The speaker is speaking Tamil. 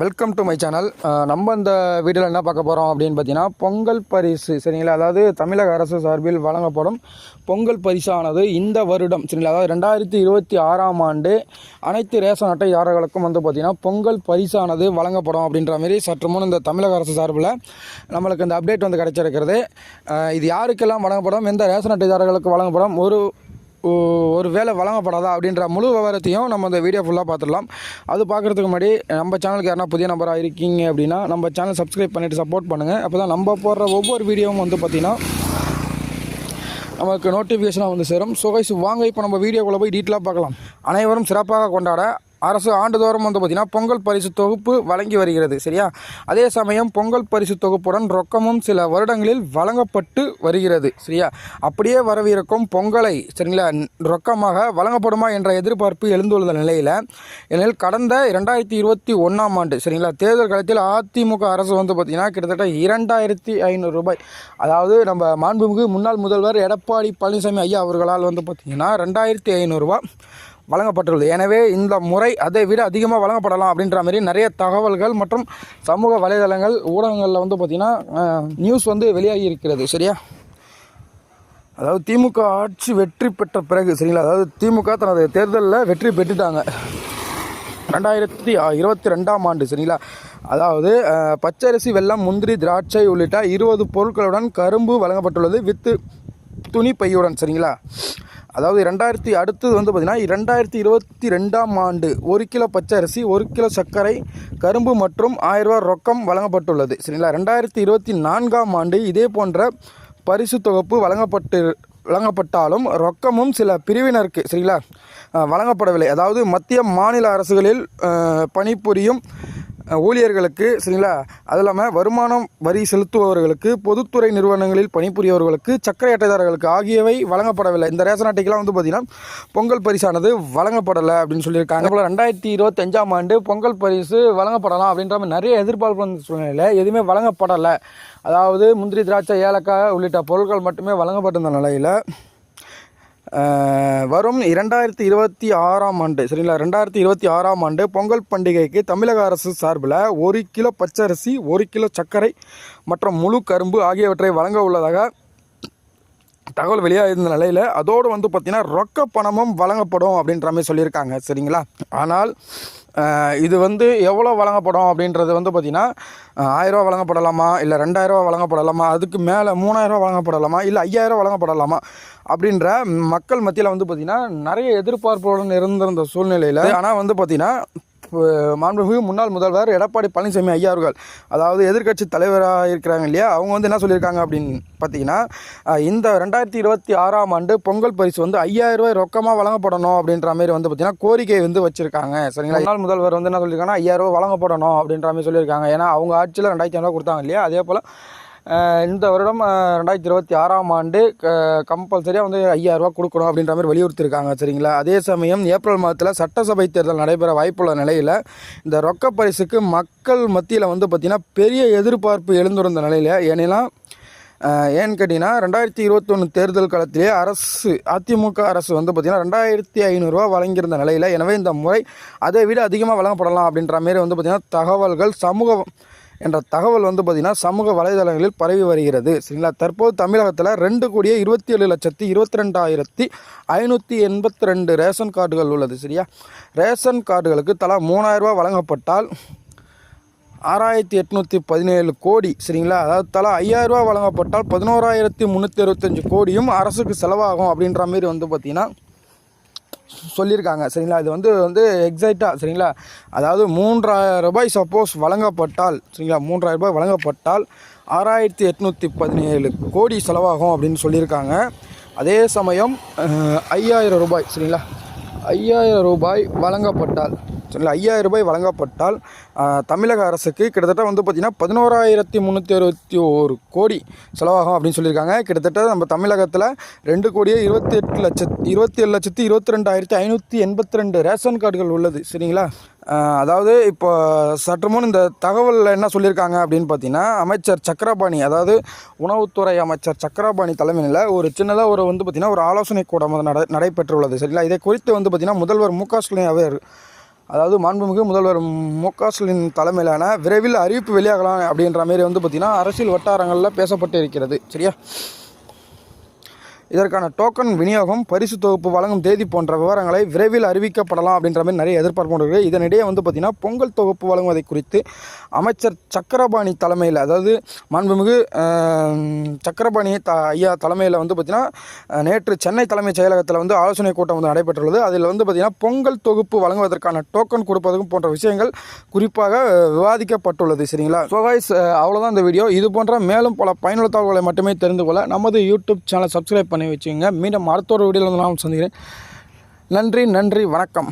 வெல்கம் டு மை சேனல் நம்ம இந்த வீடியோவில் என்ன பார்க்க போகிறோம் அப்படின்னு பார்த்தீங்கன்னா பொங்கல் பரிசு சரிங்களா? அதாவது தமிழக அரசு சார்பில் வழங்கப்படும் பொங்கல் பரிசானது இந்த வருடம் சரிங்களா? அதாவது ரெண்டாயிரத்தி இருபத்தி ஆறாம் ஆண்டு அனைத்து ரேஷன் அட்டைதாரர்களுக்கும் வந்து பார்த்திங்கன்னா பொங்கல் பரிசானது வழங்கப்படும் அப்படின்ற மாதிரி சற்று முன் இந்த தமிழக அரசு சார்பில் நம்மளுக்கு இந்த அப்டேட் வந்து கிடச்சிருக்கிறது. இது யாருக்கெல்லாம் வழங்கப்படும் எந்த ரேஷன் அட்டைதாரர்களுக்கு வழங்கப்படும் ஒரு ஒரு வேலை வழங்கப்படாதா அப்படின்ற முழு விவரத்தையும் நம்ம இந்த வீடியோ ஃபுல்லாக பார்த்துடலாம். அது பார்க்குறதுக்கு முன்னாடி நம்ம சேனலுக்கு யாரா புதிய நம்பராக இருக்கீங்க அப்படின்னா நம்ம சேனல் சப்ஸ்கிரைப் பண்ணிவிட்டு சப்போர்ட் பண்ணுங்கள் அப்போ தான் நம்ம போடுற ஒவ்வொரு வீடியோவும் வந்து பார்த்திங்கன்னா நமக்கு நோட்டிஃபிகேஷனாக வந்து சேரும். ஸோ கைஸ் வாங்க இப்போ நம்ம வீடியோக்குள்ளே போய் டீட்டெயிலாக பார்க்கலாம். அனைவரும் சிறப்பாக கொண்டாட அரசு ஆண்டுதோறும் வந்து பார்த்திங்கன்னா பொங்கல் பரிசு தொகுப்பு வழங்கி வருகிறது சரியா? அதே சமயம் பொங்கல் பரிசு தொகுப்புடன் ரொக்கமும் சில வருடங்களில் வழங்கப்பட்டு வருகிறது சரியா? அப்படியே வரவிருக்கும் பொங்கலை சரிங்களா ரொக்கமாக வழங்கப்படுமா என்ற எதிர்பார்ப்பு எழுந்துள்ள நிலையில் ஏனெனில் கடந்த இரண்டாயிரத்தி இருபத்தி ஒன்றாம் ஆண்டு சரிங்களா தேர்தல் காலத்தில் அதிமுக அரசு வந்து பார்த்திங்கன்னா கிட்டத்தட்ட இரண்டாயிரத்தி ஐநூறு ரூபாய் அதாவது நம்ம மாண்புமிகு முன்னாள் முதல்வர் எடப்பாடி பழனிசாமி ஐயா அவர்களால் வந்து பார்த்திங்கன்னா ரெண்டாயிரத்தி ஐநூறுரூவா வழங்கப்பட்டுள்ளது. எனவே இந்த முறை அதை விட அதிகமாக வழங்கப்படலாம் அப்படின்ற மாதிரி நிறைய தகவல்கள் மற்றும் சமூக வலைதளங்கள் ஊடகங்களில் வந்து பார்த்திங்கன்னா நியூஸ் வந்து வெளியாகி இருக்கிறது. சரியா? அதாவது திமுக ஆட்சி வெற்றி பெற்ற பிறகு சரிங்களா? அதாவது திமுக தனது தேர்தலில் வெற்றி பெற்றுட்டாங்க. ரெண்டாயிரத்தி இருபத்தி ரெண்டாம் ஆண்டு சரிங்களா? அதாவது பச்சரிசி வெல்லம் முந்திரி திராட்சை உள்ளிட்ட இருபது பொருட்களுடன் கரும்பு வழங்கப்பட்டுள்ளது வித்து துணி பையுடன் சரிங்களா? அதாவது ரெண்டாயிரத்தி அடுத்தது வந்து பார்த்திங்கன்னா ரெண்டாயிரத்தி இருபத்தி ரெண்டாம் ஆண்டு ஒரு கிலோ பச்சரிசி ஒரு கிலோ சர்க்கரை கரும்பு மற்றும் ஆயிரம் ரொக்கம் வழங்கப்பட்டுள்ளது. சரிங்களா? ரெண்டாயிரத்தி இருபத்தி நான்காம் ஆண்டு இதே போன்ற பரிசு தொகுப்பு வழங்கப்பட்டு வழங்கப்பட்டாலும் ரொக்கமும் சில பிரிவினருக்கு சரிங்களா வழங்கப்படவில்லை. அதாவது மத்திய மாநில அரசுகளில் பணிபுரியும் ஊழியர்களுக்கு சரிங்களா? அது இல்லாமல் வருமானம் வரி செலுத்துபவர்களுக்கு பொதுத்துறை நிறுவனங்களில் பணிபுரியவர்களுக்கு சர்க்கரை அட்டைதாரர்களுக்கு ஆகியவை வழங்கப்படவில்லை. இந்த ரேஷன் அட்டைக்கெலாம் வந்து பார்த்திங்கன்னா பொங்கல் பரிசானது வழங்கப்படலை அப்படின்னு சொல்லியிருக்காங்க. போல் ரெண்டாயிரத்தி இருபத்தஞ்சாம் ஆண்டு பொங்கல் பரிசு வழங்கப்படலாம் அப்படின்ற மாதிரி நிறைய எதிர்பார்ப்பு வந்த சூழ்நிலையில் எதுவுமே வழங்கப்படலை. அதாவது முந்திரி திராட்சை ஏலக்காய் உள்ளிட்ட பொருட்கள் மட்டுமே வழங்கப்பட்டிருந்த நிலையில் வரும் இரண்டாயிரத்தி இருபத்தி ஆறாம் ஆண்டு சரிங்களா? ரெண்டாயிரத்தி இருபத்தி ஆறாம் ஆண்டு பொங்கல் பண்டிகைக்கு தமிழக அரசு சார்பில் ஒரு கிலோ பச்சரிசி ஒரு கிலோ சர்க்கரை மற்றும் முழு கரும்பு ஆகியவற்றை வழங்க உள்ளதாக தகவல் வெளியாக இருந்த நிலையில் அதோடு வந்து பார்த்திங்கன்னா ரொக்க பணமும் வழங்கப்படும் அப்படின்ற மாதிரி சொல்லியிருக்காங்க. சரிங்களா? ஆனால் இது வந்து எவ்வளோ வழங்கப்படும் அப்படின்றது வந்து பார்த்திங்கன்னா ஆயிரரூவா வழங்கப்படலாமா? இல்லை ரெண்டாயிரரூவா வழங்கப்படலாமா? அதுக்கு மேலே மூணாயிரரூவா வழங்கப்படலாமா? இல்லை ஐயாயிரம் வழங்கப்படலாமா? அப்படின்ற மக்கள் மத்தியில் வந்து பார்த்திங்கன்னா நிறைய எதிர்பார்ப்புடன் இருந்திருந்த சூழ்நிலையில் ஆனால் வந்து பார்த்திங்கன்னா மாண்புமிகு முன்னாள் முதல்வர் எடப்பாடி பழனிசாமி ஐயா அவர்கள். அதாவது எதிர்க்கட்சி தலைவராக இருக்கிறாங்க இல்லையா? அவங்க வந்து என்ன சொல்லியிருக்காங்க அப்படின்னு பார்த்தீங்கன்னா இந்த ரெண்டாயிரத்தி இருபத்தி ஆறாம் ஆண்டு பொங்கல் பரிசு வந்து ஐயாயிரம் ரூபாய் ரொக்கமாக வழங்கப்படணும் அப்படின்ற மாதிரி வந்து பார்த்தீங்கன்னா கோரிக்கை வந்து வச்சிருக்காங்க. சரிங்களா? முன்னாள் முதல்வர் வந்து என்ன சொல்லியிருக்காங்கன்னா ஐயாயிரம் ரூபாய் வழங்கப்படணும் அப்படின்ற மாதிரி சொல்லியிருக்காங்க. ஏன்னா அவங்க ஆட்சியில் ரெண்டாயிரத்தி ஐநூறுவா கொடுத்தாங்க இல்லையா? அதே போல் இந்த வருடம் ரெண்டாயிரத்தி இருபத்தி ஆறாம் ஆண்டு கம்பல்சரியாக வந்து ஐயாயிரரூவா கொடுக்கணும் அப்படின்ற மாதிரி வலியுறுத்தியிருக்காங்க சரிங்களா? அதே சமயம் ஏப்ரல் மாதத்தில் சட்டசபை தேர்தல் நடைபெற வாய்ப்புள்ள நிலையில் இந்த ரொக்க பரிசுக்கு மக்கள் மத்தியில் வந்து பார்த்திங்கன்னா பெரிய எதிர்பார்ப்பு எழுந்திருந்த நிலையில் ஏனெல்லாம் ஏன்னு கேட்டிங்கன்னா ரெண்டாயிரத்தி இருபத்தொன்று தேர்தல் காலத்திலே அரசு அதிமுக அரசு வந்து பார்த்திங்கன்னா ரெண்டாயிரத்தி ஐநூறுரூவா வழங்கியிருந்த நிலையில் எனவே இந்த முறை அதை விட அதிகமாக வழங்கப்படலாம் அப்படின்ற மாரி வந்து பார்த்திங்கன்னா தகவல்கள் சமூக என்ற தகவல் வந்து பார்த்திங்கன்னா சமூக வலைதளங்களில் பரவி வருகிறது. சரிங்களா? தற்போது தமிழகத்தில் ரெண்டு கோடியே இருபத்தி ஏழு லட்சத்தி இருபத்தி ரெண்டாயிரத்தி ஐநூற்றி எண்பத்தி ரெண்டு ரேஷன் கார்டுகள் உள்ளது. சரியா? ரேஷன் கார்டுகளுக்கு தலா மூணாயிரரூபா வழங்கப்பட்டால் ஆறாயிரத்தி எட்நூற்றி பதினேழு கோடி. சரிங்களா? அதாவது தலா ஐயாயிரரூபா வழங்கப்பட்டால் பதினோராயிரத்தி முந்நூற்றி அறுபத்தஞ்சு கோடியும் அரசுக்கு செலவாகும் அப்படின்ற மாதிரி வந்து பார்த்திங்கன்னா சொல்லியிருக்காங்க சரிங்களா? இது வந்து வந்து எக்ஸைட்டாக சரிங்களா? அதாவது மூன்றாயிரம் ரூபாய் சப்போஸ் வழங்கப்பட்டால் சரிங்களா? மூன்றாயிரம் ரூபாய் வழங்கப்பட்டால் ஆறாயிரத்தி எட்நூற்றி பதினேழு கோடி செலவாகும் அப்படின்னு சொல்லியிருக்காங்க. அதே சமயம் ஐயாயிரம் ரூபாய் சரிங்களா? ஐயாயிரம் ரூபாய் வழங்கப்பட்டால் சரிங்களா ஐயாயிரம் ரூபாய் வழங்கப்பட்டால் தமிழக அரசுக்கு கிட்டத்தட்ட வந்து பார்த்திங்கன்னா பதினோராயிரத்தி முந்நூற்றி அறுபத்தி ஒரு கோடி செலவாகும் அப்படின்னு சொல்லியிருக்காங்க. கிட்டத்தட்ட நம்ம தமிழகத்தில் ரெண்டு கோடியே இருபத்தி எட்டு லட்சத்து இருபத்தி ஏழு லட்சத்தி இருபத்தி ரெண்டாயிரத்தி ஐநூற்றி எண்பத்தி ரெண்டு ரேஷன் கார்டுகள் உள்ளது. சரிங்களா? அதாவது இப்போ சற்று முன் இந்த தகவலில் என்ன சொல்லியிருக்காங்க அப்படின்னு பார்த்தீங்கன்னா அமைச்சர் சக்கரபாணி அதாவது உணவுத்துறை அமைச்சர் சக்கரபாணி தலைமையில் ஒரு சின்னதாக ஒரு வந்து பார்த்திங்கன்னா ஒரு ஆலோசனை கூடம் நட நடைபெற்றுள்ளது. சரிங்களா? இதை குறித்து வந்து பார்த்திங்கன்னா முதல்வர் மு க ஸ்டாலின் அவர் அதாவது மாண்புமிகு முதல்வர் மு க ஸ்டாலின் தலைமையிலான விரைவில் அறிவிப்பு வெளியாகலாம் அப்படின்ற மாரி வந்து பார்த்திங்கன்னா அரசியல் வட்டாரங்களில் பேசப்பட்டு இருக்கிறது சரியா? இதற்கான டோக்கன் விநியோகம் பரிசு தொகுப்பு வழங்கும் தேதி போன்ற விவரங்களை விரைவில் அறிவிக்கப்படலாம் அப்படின்ற மாதிரி நிறைய எதிர்பார்ப்பு கொண்டு இதனிடையே வந்து பார்த்திங்கன்னா பொங்கல் தொகுப்பு வழங்குவதை குறித்து அமைச்சர் சக்கரபாணி தலைமையில் அதாவது மாண்புமிகு சக்கரபாணி த ஐயா தலைமையில் வந்து பார்த்திங்கன்னா நேற்று சென்னை தலைமைச் செயலகத்தில் வந்து ஆலோசனை கூட்டம் வந்து நடைபெற்றுள்ளது. அதில் வந்து பார்த்திங்கன்னா பொங்கல் தொகுப்பு வழங்குவதற்கான டோக்கன் கொடுப்பதும் போன்ற விஷயங்கள் குறிப்பாக விவாதிக்கப்பட்டுள்ளது. சரிங்களா? ஸோ கைஸ் அவ்வளோதான் இந்த வீடியோ இது போன்ற மேலும் பல பயனுள்ள தகவல்களை மட்டுமே தெரிந்து கொள்ள நமது யூடியூப் சேனல் சப்ஸ்கிரைப் பண்ணி வச்சுக்கோங்க மீண்டும் அடுத்த ஒரு வீடியோவில் வந்து நான் சந்திக்கிறேன். நன்றி நன்றி வணக்கம்.